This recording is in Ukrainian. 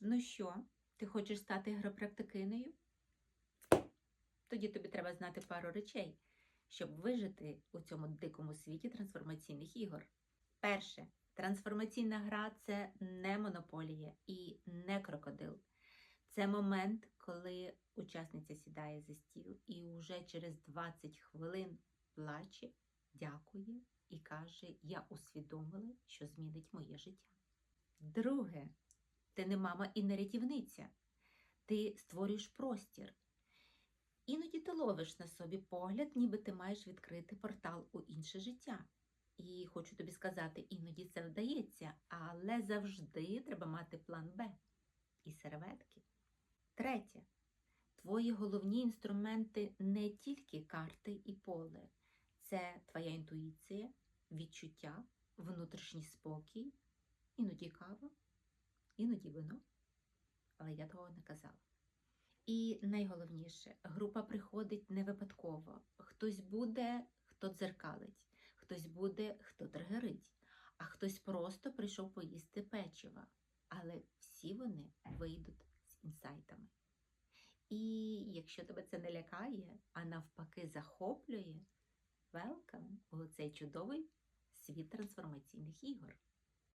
Ну що, ти хочеш стати гропрактикиною? Тоді тобі треба знати пару речей, щоб вижити у цьому дикому світі трансформаційних ігор. Перше, трансформаційна гра це не монополія і не крокодил. Це момент, коли учасниця сідає за стіл і вже через 20 хвилин плаче, дякує і каже: Я усвідомила, що змінить моє життя. Друге, ти не мама і не рятівниця. Ти створюєш простір. Іноді ти ловиш на собі погляд, ніби ти маєш відкрити портал у інше життя. І хочу тобі сказати, іноді це вдається, але завжди треба мати план Б і серветки. Третє. Твої головні інструменти не тільки карти і поле, це твоя інтуїція, відчуття, внутрішній спокій, іноді кава, іноді вино. Але я того не казала. І найголовніше, група приходить не випадково. Хтось буде, хто дзеркалить, хтось буде, хто тригерить, а хтось просто прийшов поїсти печива. Але всі вони вийдуть з інсайтами. І якщо тебе це не лякає, а навпаки захоплює, велкам у цей чудовий світ трансформаційних ігор.